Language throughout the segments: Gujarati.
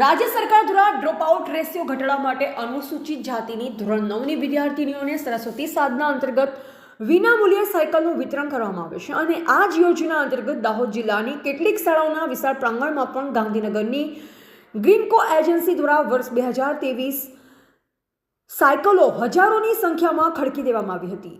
રાજ્ય સરકાર દ્વારા ડ્રોપ આઉટ રેશિયો ઘટાડવા માટે અનુસૂચિત જાતિની ધોરણ નવની વિદ્યાર્થીનીઓને સરસ્વતી સાધના અંતર્ગત વિનામૂલ્યે સાયકલનું વિતરણ કરવામાં આવે છે અને આ જ યોજના અંતર્ગત દાહોદ જિલ્લાની કેટલીક શાળાઓના વિશાળ પ્રાંગણમાં પણ ગાંધીનગરની ગ્રીનકો એજન્સી દ્વારા વર્ષ બે હજાર ત્રેવીસ સાયકલો હજારોની સંખ્યામાં ખડકી દેવામાં આવી હતી.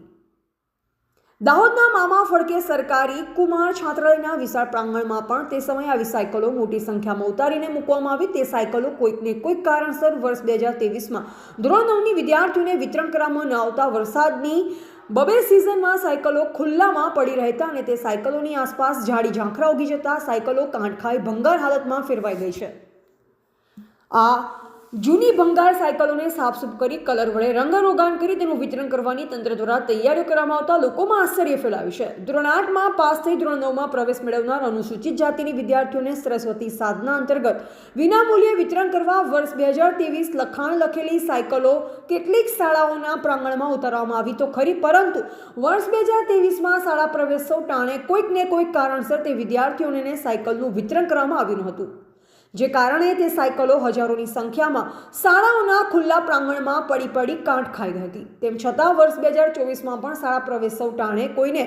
દાહોદના મામા ફડકે સરકારી કુમાર છાત્રાલયના વિશાળ પ્રાંગણમાં પણ તે સમયે આવી સાયકલો મોટી સંખ્યામાં ઉતારીને મૂકવામાં આવી. તે સાયકલો કોઈકને કોઈક કારણસર વર્ષ બે હજાર તેવીસમાં ધોરણ નવની વિદ્યાર્થીઓને વિતરણ કરવામાં ન આવતા વરસાદની બબે સિઝનમાં સાયકલો ખુલ્લામાં પડી રહેતા અને તે સાયકલોની આસપાસ ઝાડી ઝાંખરા ઉગી જતા સાયકલો કાંઠ ખાઈ ભંગાર હાલતમાં ફેરવાઈ ગઈ છે. આ જૂની ભંગાર સાયકલોને સાફસૂફ કરી કલર વડે રંગરોગાન કરી તેનું વિતરણ કરવાની તંત્ર દ્વારા તૈયારીઓ કરવામાં આવતા લોકોમાં આશ્ચર્ય ફેલાવ્યું છે. ધોરણ આઠમાં પાસ થઈ ધોરણ નવમાં પ્રવેશ મેળવનાર અનુસૂચિત જાતિની વિદ્યાર્થીઓને સરસ્વતી સાધના અંતર્ગત વિનામૂલ્યે વિતરણ કરવા વર્ષ બે હજાર ત્રેવીસ લખાણ લખેલી સાયકલો કેટલીક શાળાઓના પ્રાંગણમાં ઉતારવામાં આવી તો ખરી, પરંતુ વર્ષ બે હજાર ત્રેવીસમાં શાળા પ્રવેશો ટાણે કોઈક ને કોઈક કારણસર તે વિદ્યાર્થીઓને સાયકલનું વિતરણ કરવામાં આવ્યું હતું. જે કારણે તે સાયકલો હજારોની સંખ્યામાં શાળાઓના ખુલ્લા પ્રાંગણમાં પડી પડી કાંઠ ખાઈ હતી. તેમ છતાં વર્ષ બે હજાર ચોવીસમાં પણ શાળા પ્રવેશો ટાણે કોઈને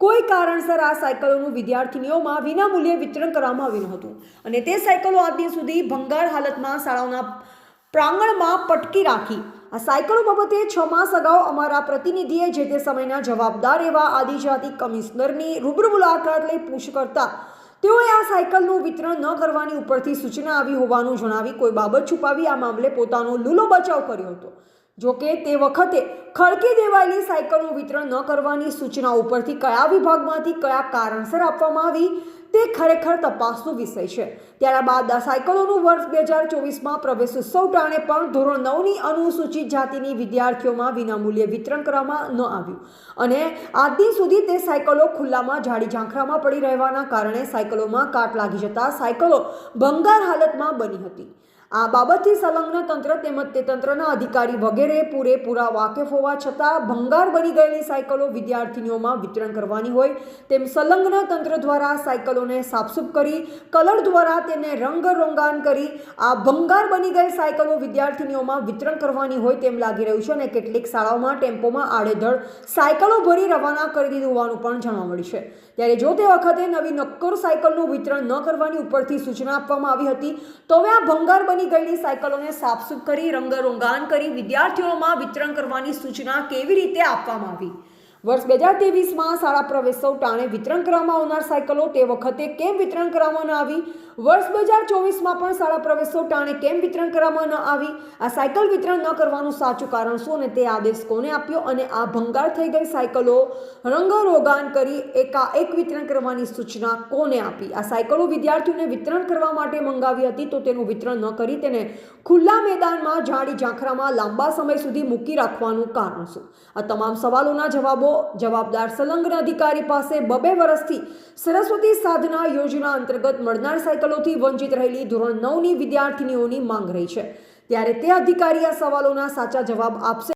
કોઈ કારણસર આ સાયકલોનું વિદ્યાર્થીનીઓમાં વિનામૂલ્યે વિતરણ કરવામાં આવ્યું હતું. અને તે સાયકલો આજ સુધી ભંગાર હાલતમાં શાળાઓના પ્રાંગણમાં પટકી રાખી. આ સાયકલો બાબતે છ માસ અગાઉ અમારા પ્રતિનિધિએ જે તે સમયના જવાબદાર એવા આદિજાતિ કમિશનરની રૂબરૂ મુલાકાત લઈ પૂછ કરતા તેઓએ આ સાયકલનું વિતરણ ન કરવાની ઉપરથી સૂચના આવી હોવાનું જણાવી કોઈ બાબત છુપાવી આ મામલે પોતાનો લૂલો બચાવ કર્યો હતો. જો કે તે વખતે ખડકી દેવાયેલી સાયકલનું વિતરણ ન કરવાની સૂચના ઉપરથી કયા વિભાગમાંથી કયા કારણસર આપવામાં આવી, તે ખરેખર તપાસનો વિષય છે. ત્યારબાદ આ સાયકલોનું વર્ષ બે હજાર ચોવીસમાં પ્રવેશ ઉત્સવ ટાણે પણ ધોરણ નવની અનુસૂચિત જાતિની વિદ્યાર્થીઓમાં વિનામૂલ્યે વિતરણ કરવામાં ન આવ્યું. અને આજ સુધી તે સાયકલો ખુલ્લામાં ઝાડી ઝાંખરામાં પડી રહેવાના કારણે સાયકલોમાં કાટ લાગી જતા સાયકલો ભંગાર હાલતમાં બની હતી. આ બાબતથી સંલગ્ન તંત્ર તેમજ તે તંત્રના અધિકારી વગેરે પૂરેપૂરા વાકેફ હોવા છતાં ભંગાર બની ગયેલી સાયકલો વિદ્યાર્થીનીઓમાં વિતરણ કરવાની હોય તેમ સંલગ્ન તંત્ર દ્વારા સાયકલોને સાફસૂફ કરી, કલર દ્વારા તેને રંગ રોંગાન કરી, આ ભંગાર બની ગયેલ સાયકલો વિદ્યાર્થીનીઓમાં વિતરણ કરવાની હોય તેમ લાગી રહ્યું છે અને કેટલીક શાળાઓમાં, ટેમ્પોમાં આડેધડ સાયકલો ભરી રવાના કરી દીધું હોવાનું પણ જાણવા મળ્યું છે. ત્યારે જો તે વખતે નવી નક્કર સાયકલનું વિતરણ ન કરવાની ઉપરથી સૂચના આપવામાં આવી હતી, તો હવે આ ભંગાર બની ગયેલી સાયકલોને સાફસૂફ કરી રંગરોગાન કરી વિદ્યાર્થીઓમાં વિતરણ કરવાની સૂચના કેવી રીતે આપવામાં આવી? વર્ષ બે હજાર ત્રેવીસમાં શાળા પ્રવેશો ટાણે વિતરણ કરવામાં આવનાર સાયકલો તે વખતે કેમ વિતરણ કરવામાં ન આવી? વર્ષ બે હજાર ચોવીસમાં પણ શાળા પ્રવેશો ટાણે કેમ વિતરણ કરવામાં ન આવી? આ સાયકલ વિતરણ ન કરવાનું સાચું કારણ શું અને તે આદેશ કોને આપ્યો? અને આ ભંગાર થઈ ગઈ સાયકલો રંગરોગાન કરી એકાએક વિતરણ કરવાની સૂચના કોને આપી? આ સાયકલો વિદ્યાર્થીઓને વિતરણ કરવા માટે મંગાવી હતી તો તેનું વિતરણ ન કરી તેને ખુલ્લા મેદાનમાં જાડી ઝાંખરામાં લાંબા સમય સુધી મૂકી રાખવાનું કારણ શું? આ તમામ સવાલોના જવાબો જવાબદાર સંલગ્ન અધિકારી પાસે બબે વર્ષથી સરસ્વતી સાધના યોજના અંતર્ગત મળનાર સાયકલોથી વંચિત રહેલી ધોરણ નવની વિદ્યાર્થીનીઓની માંગ રહી છે. ત્યારે તે અધિકારી આ સવાલોના સાચા જવાબ આપશે